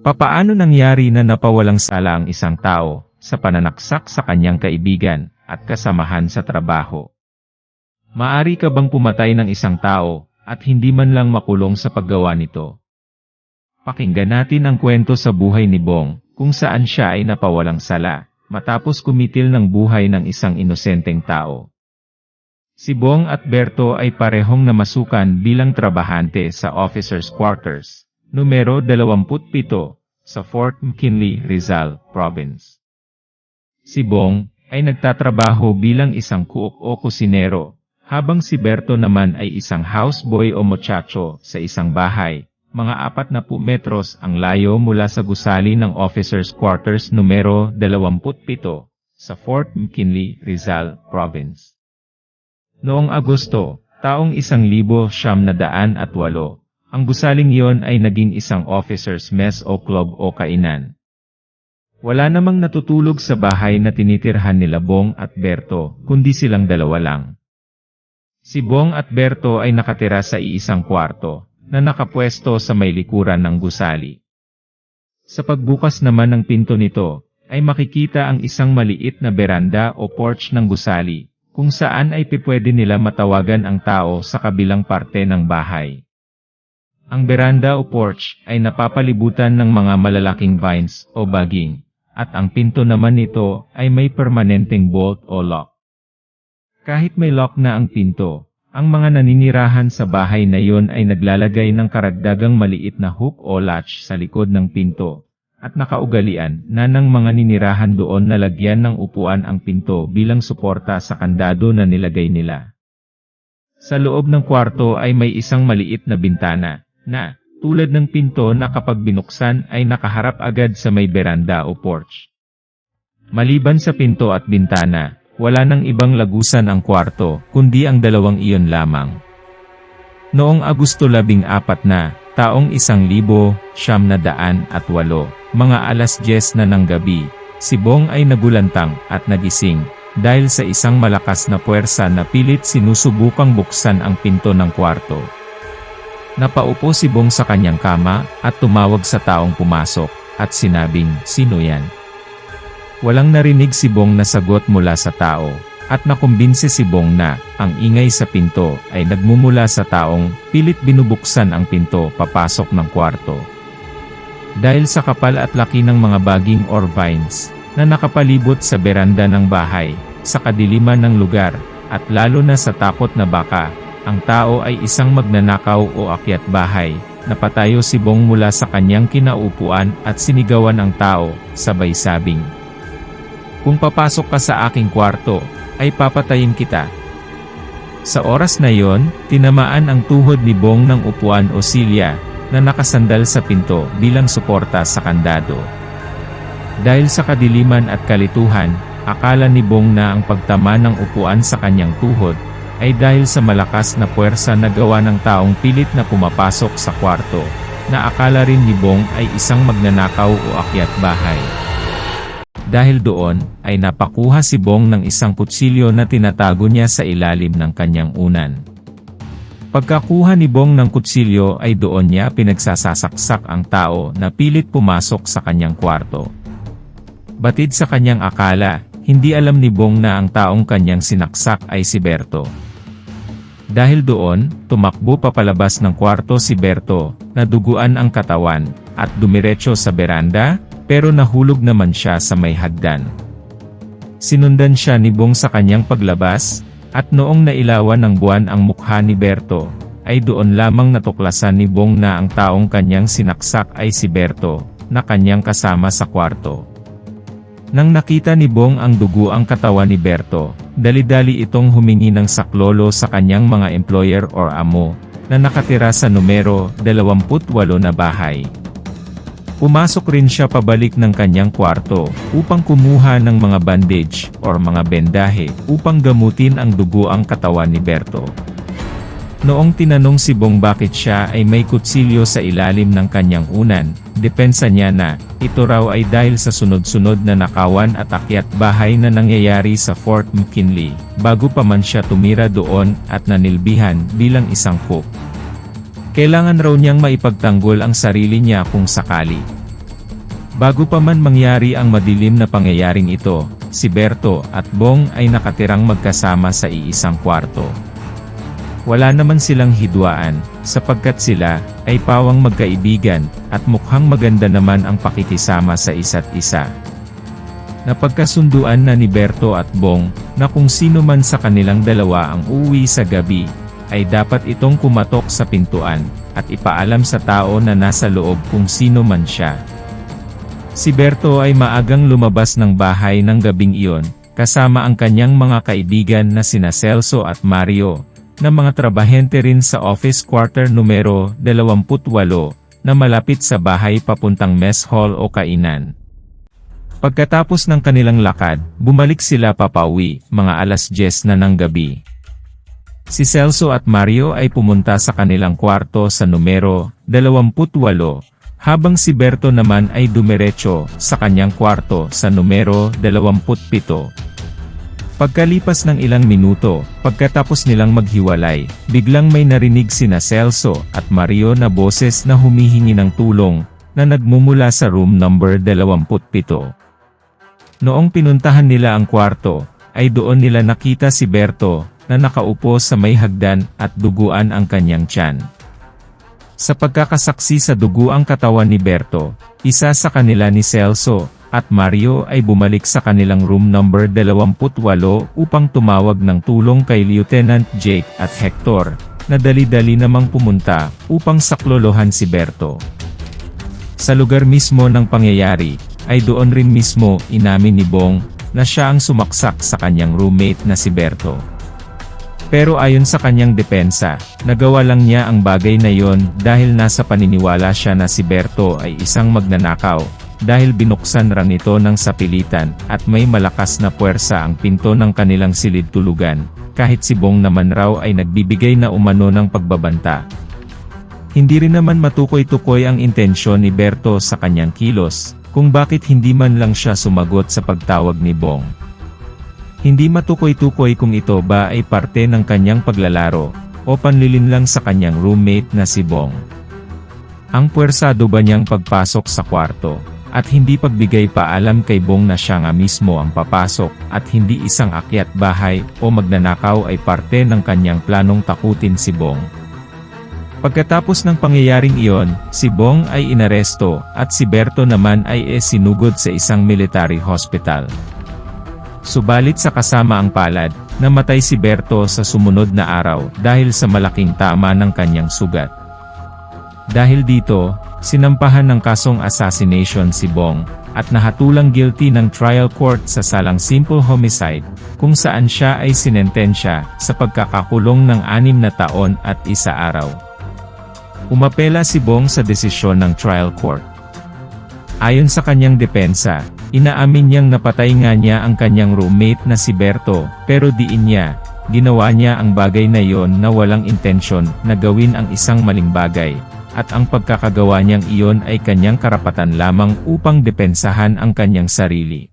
Papaano nangyari na napawalang sala ang isang tao sa pananaksak sa kanyang kaibigan at kasamahan sa trabaho? Maari ka bang pumatay ng isang tao at hindi man lang makulong sa paggawa nito? Pakinggan natin ang kwento sa buhay ni Bong kung saan siya ay napawalang sala matapos kumitil ng buhay ng isang inosenteng tao. Si Bong at Berto ay parehong namasukan bilang trabahante sa officers' quarters, numero 27, sa Fort McKinley, Rizal, Province. Si Bong ay nagtatrabaho bilang isang cook o kusinero, habang si Berto naman ay isang houseboy o muchacho sa isang bahay, mga apat na metros ang layo mula sa gusali ng officers' quarters numero 27 sa Fort McKinley, Rizal, Province. Noong Agosto, taong isang libo siyam na daan at walo, ang gusaling iyon ay naging isang officers mess o club o kainan. Wala namang natutulog sa bahay na tinitirhan nila Bong at Berto, kundi silang dalawa lang. Si Bong at Berto ay nakatira sa iisang kwarto, na nakapwesto sa may likuran ng gusali. Sa pagbukas naman ng pinto nito, ay makikita ang isang maliit na beranda o porch ng gusali, kung saan ay pipwede nila matawagan ang tao sa kabilang parte ng bahay. Ang beranda o porch ay napapalibutan ng mga malalaking vines o baging, at ang pinto naman nito ay may permanenteng bolt o lock. Kahit may lock na ang pinto, ang mga naninirahan sa bahay na iyon ay naglalagay ng karagdagang maliit na hook o latch sa likod ng pinto, at nakaugalian na ng mga ninirahan doon na lagyan ng upuan ang pinto bilang suporta sa kandado na nilagay nila. Sa loob ng kwarto ay may isang maliit na bintana, na, tulad ng pinto na kapag binuksan ay nakaharap agad sa may beranda o porch. Maliban sa pinto at bintana, wala nang ibang lagusan ang kwarto, kundi ang dalawang iyon lamang. Noong Agosto 14 na, taong isang libo, siyam na daan at walo, mga alas 10 na ng gabi, si Bong ay nagulantang at nagising, dahil sa isang malakas na puwersa na pilit sinusubukang buksan ang pinto ng kwarto. Napaupo si Bong sa kanyang kama at tumawag sa taong pumasok, at sinabing, sino yan? Walang narinig si Bong na sagot mula sa tao, at nakumbinsi si Bong na, ang ingay sa pinto ay nagmumula sa taong, pilit binubuksan ang pinto papasok ng kwarto. Dahil sa kapal at laki ng mga baging or vines, na nakapalibot sa beranda ng bahay, sa kadiliman ng lugar, at lalo na sa takot na baka, ang tao ay isang magnanakaw o akyat bahay, napatayo si Bong mula sa kanyang kinaupuan at sinigawan ang tao, sabay sabing, Kung papasok ka sa aking kwarto, ay papatayin kita. Sa oras na yon, tinamaan ang tuhod ni Bong ng upuan o silya, na nakasandal sa pinto bilang suporta sa kandado. Dahil sa kadiliman at kalituhan, akala ni Bong na ang pagtama ng upuan sa kanyang tuhod, ay dahil sa malakas na puwersa na gawa ng taong pilit na pumapasok sa kwarto, na akala rin ni Bong ay isang magnanakaw o akyat bahay. Dahil doon, ay napakuha si Bong ng isang kutsilyo na tinatago niya sa ilalim ng kanyang unan. Pagkakuha ni Bong ng kutsilyo ay doon niya pinagsasasaksak ang tao na pilit pumasok sa kanyang kwarto. Batid sa kanyang akala, hindi alam ni Bong na ang taong kanyang sinaksak ay si Berto. Dahil doon, tumakbo papalabas ng kwarto si Berto, naduguan ang katawan, at dumiretso sa beranda, pero nahulog naman siya sa may hagdan. Sinundan siya ni Bong sa kanyang paglabas, at noong nailawan ng buwan ang mukha ni Berto, ay doon lamang natuklasan ni Bong na ang taong kanyang sinaksak ay si Berto, na kanyang kasama sa kwarto. Nang nakita ni Bong ang dugo ang katawan ni Berto, dali-dali itong humingi ng saklolo sa kanyang mga employer or amo, na nakatira sa numero 28 na bahay. Pumasok rin siya pabalik ng kanyang kwarto, upang kumuha ng mga bandage, or mga bendahe, upang gamutin ang dugo ang katawan ni Berto. Noong tinanong si Bong bakit siya ay may kutsilyo sa ilalim ng kanyang unan, depensa niya na, ito raw ay dahil sa sunod-sunod na nakawan at akyat bahay na nangyayari sa Fort McKinley, bago pa man siya tumira doon at nanilbihan bilang isang cook. Kailangan raw niyang maipagtanggol ang sarili niya kung sakali. Bago pa man mangyari ang madilim na pangyayaring ito, si Berto at Bong ay nakatirang magkasama sa iisang kwarto. Wala naman silang hidwaan, sapagkat sila ay pawang magkaibigan at mukhang maganda naman ang pakikisama sa isa't isa. Napagkasunduan na ni Berto at Bong na kung sino man sa kanilang dalawa ang uuwi sa gabi, ay dapat itong kumatok sa pintuan at ipaalam sa tao na nasa loob kung sino man siya. Si Berto ay maagang lumabas ng bahay ng gabing iyon, kasama ang kanyang mga kaibigan na sina Celso at Mario, na mga trabahente rin sa office quarter numero 28, na malapit sa bahay papuntang mess hall o kainan. Pagkatapos ng kanilang lakad, bumalik sila papauwi, mga alas 10 na ng gabi. Si Celso at Mario ay pumunta sa kanilang kwarto sa numero 28, habang si Berto naman ay dumiretso sa kanyang kwarto sa numero 27. Pagkalipas ng ilang minuto, pagkatapos nilang maghiwalay, biglang may narinig sina Celso at Mario na boses na humihingi ng tulong, na nagmumula sa room number 27. Noong pinuntahan nila ang kwarto, ay doon nila nakita si Berto, na nakaupo sa may hagdan at duguan ang kanyang tiyan. Sa pagkakasaksi sa dugo ang katawan ni Berto, isa sa kanila ni Celso, at Mario ay bumalik sa kanilang room number 28 upang tumawag ng tulong kay Lieutenant Jake at Hector, na dali-dali namang pumunta upang saklolohan si Berto. Sa lugar mismo ng pangyayari, ay doon rin mismo inamin ni Bong, na siya ang sumaksak sa kanyang roommate na si Berto. Pero ayon sa kanyang depensa, nagawa lang niya ang bagay na yon dahil nasa paniniwala siya na si Berto ay isang magnanakaw, dahil binuksan ra nito ng sapilitan, at may malakas na puwersa ang pinto ng kanilang silid tulugan, kahit si Bong naman raw ay nagbibigay na umano ng pagbabanta. Hindi rin naman matukoy-tukoy ang intensyon ni Berto sa kanyang kilos, kung bakit hindi man lang siya sumagot sa pagtawag ni Bong. Hindi matukoy-tukoy kung ito ba ay parte ng kanyang paglalaro, o panlilin lang sa kanyang roommate na si Bong. Ang puwersado ba niyang pagpasok sa kwarto, at hindi pagbigay paalam kay Bong na siya nga mismo ang papasok, at hindi isang akyat bahay o magnanakaw ay parte ng kanyang planong takutin si Bong. Pagkatapos ng pangyayaring iyon, si Bong ay inaresto, at si Berto naman ay e sinugod sa isang military hospital. Subalit sa kasama ang palad, namatay si Berto sa sumunod na araw dahil sa malaking tama ng kanyang sugat. Dahil dito, sinampahan ng kasong assassination si Bong, at nahatulang guilty ng trial court sa salang simple homicide, kung saan siya ay sinentensya sa pagkakakulong ng anim na taon at isa araw. Umapela si Bong sa desisyon ng trial court. Ayon sa kanyang depensa, inaamin niyang napatay nga niya ang kanyang roommate na si Berto, pero diin niya, ginawa niya ang bagay na yon na walang intensyon na gawin ang isang maling bagay, at ang pagkakagawa niyang iyon ay kanyang karapatan lamang upang depensahan ang kanyang sarili.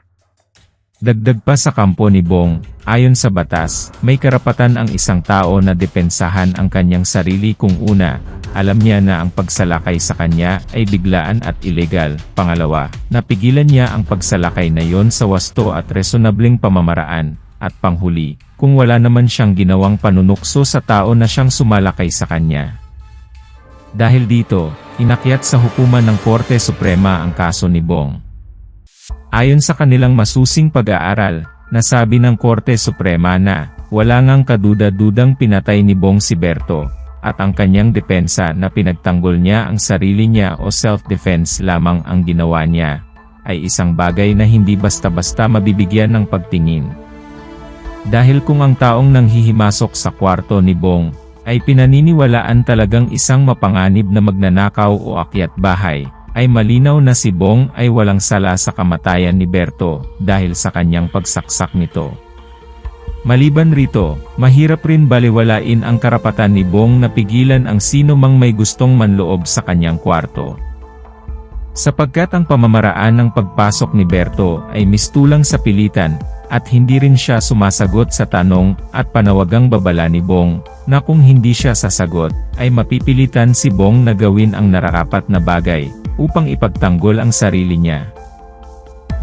Dagdag pa sa kampo ni Bong, ayon sa batas, may karapatan ang isang tao na depensahan ang kanyang sarili kung una, alam niya na ang pagsalakay sa kanya ay biglaan at ilegal. Pangalawa, napigilan niya ang pagsalakay na yon sa wasto at resonableng pamamaraan. At panghuli, kung wala naman siyang ginawang panunukso sa tao na siyang sumalakay sa kanya. Dahil dito, inakyat sa hukuman ng Korte Suprema ang kaso ni Bong. Ayon sa kanilang masusing pag-aaral, nasabi ng Korte Suprema na, wala ngang kaduda-dudang pinatay ni Bong si Berto, at ang kanyang depensa na pinagtanggol niya ang sarili niya o self-defense lamang ang ginawa niya, ay isang bagay na hindi basta-basta mabibigyan ng pagtingin. Dahil kung ang taong nanghihimasok sa kwarto ni Bong, ay pinaniniwalaan talagang isang mapanganib na magnanakaw o akyat bahay, ay malinaw na si Bong ay walang sala sa kamatayan ni Berto, dahil sa kanyang pagsaksak nito. Maliban rito, mahirap rin baliwalain ang karapatan ni Bong na pigilan ang sino mang may gustong manloob sa kanyang kwarto. Sapagkat ang pamamaraan ng pagpasok ni Berto ay mistulang sa pilitan, at hindi rin siya sumasagot sa tanong at panawagang babala ni Bong, na kung hindi siya sasagot, ay mapipilitan si Bong na gawin ang nararapat na bagay, upang ipagtanggol ang sarili niya.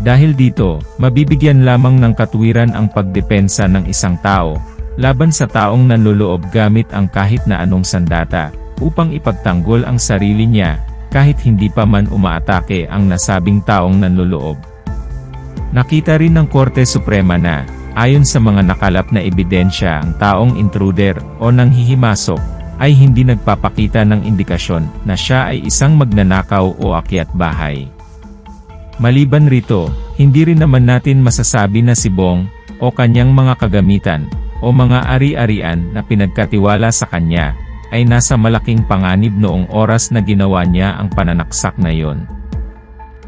Dahil dito, mabibigyan lamang ng katwiran ang pagdepensa ng isang tao, laban sa taong nanloloob gamit ang kahit na anong sandata, upang ipagtanggol ang sarili niya, kahit hindi pa man umaatake ang nasabing taong nanloloob. Nakita rin ng Korte Suprema na, ayon sa mga nakalap na ebidensya ang taong intruder o nanghihimasok, ay hindi nagpapakita ng indikasyon na siya ay isang magnanakaw o akyat bahay. Maliban rito, hindi rin naman natin masasabi na si Bong, o kanyang mga kagamitan, o mga ari-arian na pinagkatiwala sa kanya, ay nasa malaking panganib noong oras na ginawa niya ang pananaksak na yon.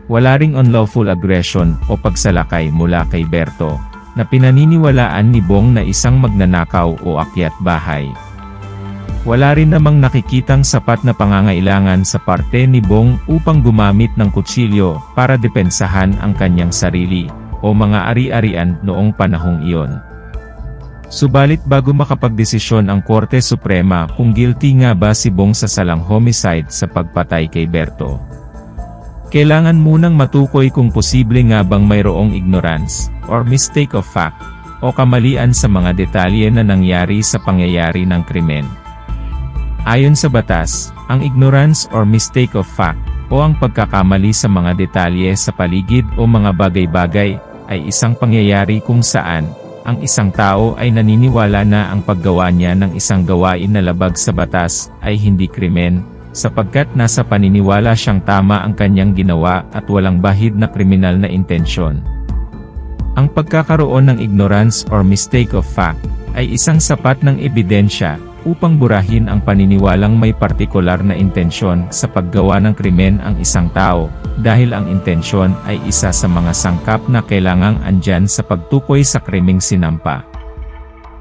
Wala ring unlawful aggression o pagsalakay mula kay Berto, na pinaniniwalaan ni Bong na isang magnanakaw o akyat bahay. Wala rin namang nakikitang sapat na pangangailangan sa parte ni Bong upang gumamit ng kutsilyo para depensahan ang kanyang sarili o mga ari-arian noong panahong iyon. Subalit bago makapagdesisyon ang Korte Suprema kung guilty nga ba si Bong sa salang homicide sa pagpatay kay Berto. Kailangan munang matukoy kung posible nga bang mayroong ignorance, or mistake of fact, o kamalian sa mga detalye na nangyari sa pangyayari ng krimen. Ayon sa batas, ang ignorance or mistake of fact, o ang pagkakamali sa mga detalye sa paligid o mga bagay-bagay, ay isang pangyayari kung saan, ang isang tao ay naniniwala na ang paggawa niya ng isang gawain na labag sa batas, ay hindi krimen, sapagkat nasa paniniwala siyang tama ang kanyang ginawa at walang bahid na kriminal na intensyon. Ang pagkakaroon ng ignorance or mistake of fact, ay isang sapat ng ebidensya, upang burahin ang paniniwalang may partikular na intensyon sa paggawa ng krimen ang isang tao, dahil ang intensyon ay isa sa mga sangkap na kailangang andyan sa pagtukoy sa krimeng sinampa.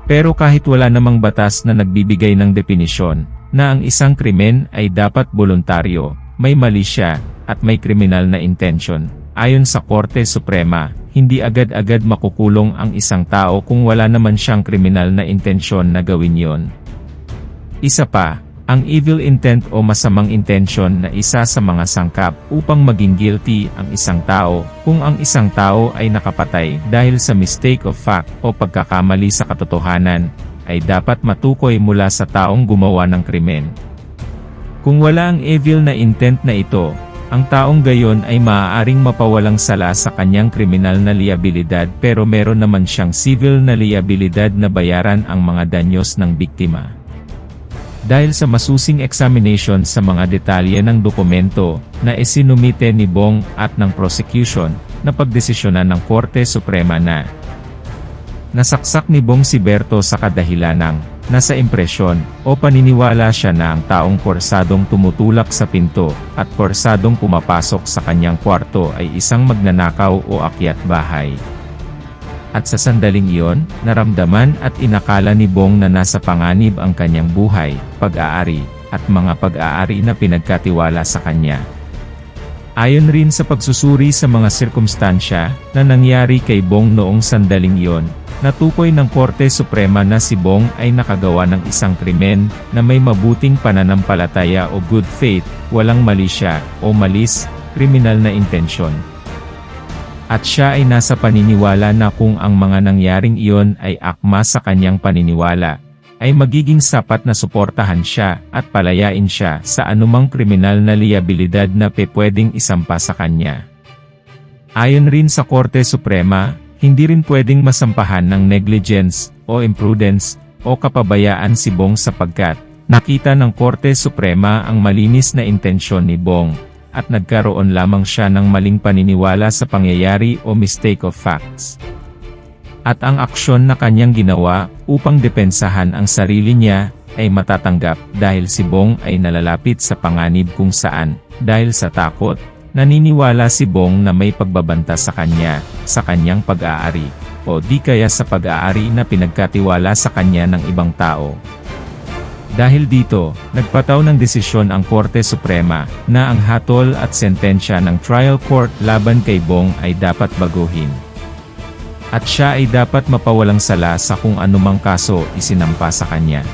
Pero kahit wala namang batas na nagbibigay ng definisyon, na ang isang krimen ay dapat voluntaryo, may mali siya, at may kriminal na intensyon, ayon sa Korte Suprema, hindi agad-agad makukulong ang isang tao kung wala naman siyang kriminal na intensyon na gawin yon. Isa pa, ang evil intent o masamang intensyon na isa sa mga sangkap upang maging guilty ang isang tao kung ang isang tao ay nakapatay dahil sa mistake of fact o pagkakamali sa katotohanan ay dapat matukoy mula sa taong gumawa ng krimen. Kung wala ang evil na intent na ito, ang taong gayon ay maaaring mapawalang sala sa kanyang kriminal na liabilidad pero meron naman siyang civil na liabilidad na bayaran ang mga danyos ng biktima. Dahil sa masusing examination sa mga detalye ng dokumento na isinumite ni Bong at ng prosecution, na pagdesisyonan ng Korte Suprema na nasaksak ni Bong si Berto sa kadahilan ng nasa impresyon o paniniwala siya na ang taong porsadong tumutulak sa pinto at porsadong pumapasok sa kanyang kwarto ay isang magnanakaw o akyat bahay. At sa sandaling iyon, naramdaman at inakala ni Bong na nasa panganib ang kanyang buhay, pag-aari, at mga pag-aari na pinagkatiwala sa kanya. Ayon rin sa pagsusuri sa mga sirkumstansya na nangyari kay Bong noong sandaling iyon, natukoy ng Korte Suprema na si Bong ay nakagawa ng isang krimen na may mabuting pananampalataya o good faith, walang mali siya o malis, kriminal na intensyon. At siya ay nasa paniniwala na kung ang mga nangyaring iyon ay akma sa kanyang paniniwala, ay magiging sapat na suportahan siya at palayain siya sa anumang kriminal na liabilidad na pepwedeng isampa sa kanya. Ayon rin sa Korte Suprema, hindi rin pwedeng masampahan ng negligence o imprudence o kapabayaan si Bong sapagkat nakita ng Korte Suprema ang malinis na intensyon ni Bong at nagkaroon lamang siya ng maling paniniwala sa pangyayari o mistake of facts. At ang aksyon na kanyang ginawa upang depensahan ang sarili niya ay matatanggap dahil si Bong ay nalalapit sa panganib kung saan, dahil sa takot, naniniwala si Bong na may pagbabanta sa kanya, sa kanyang pag-aari, o di kaya sa pag-aari na pinagkatiwala sa kanya ng ibang tao. Dahil dito, nagpataw ng desisyon ang Korte Suprema na ang hatol at sentensya ng trial court laban kay Bong ay dapat baguhin. At siya ay dapat mapawalang sala sa kung anumang kaso isinampa sa kanya.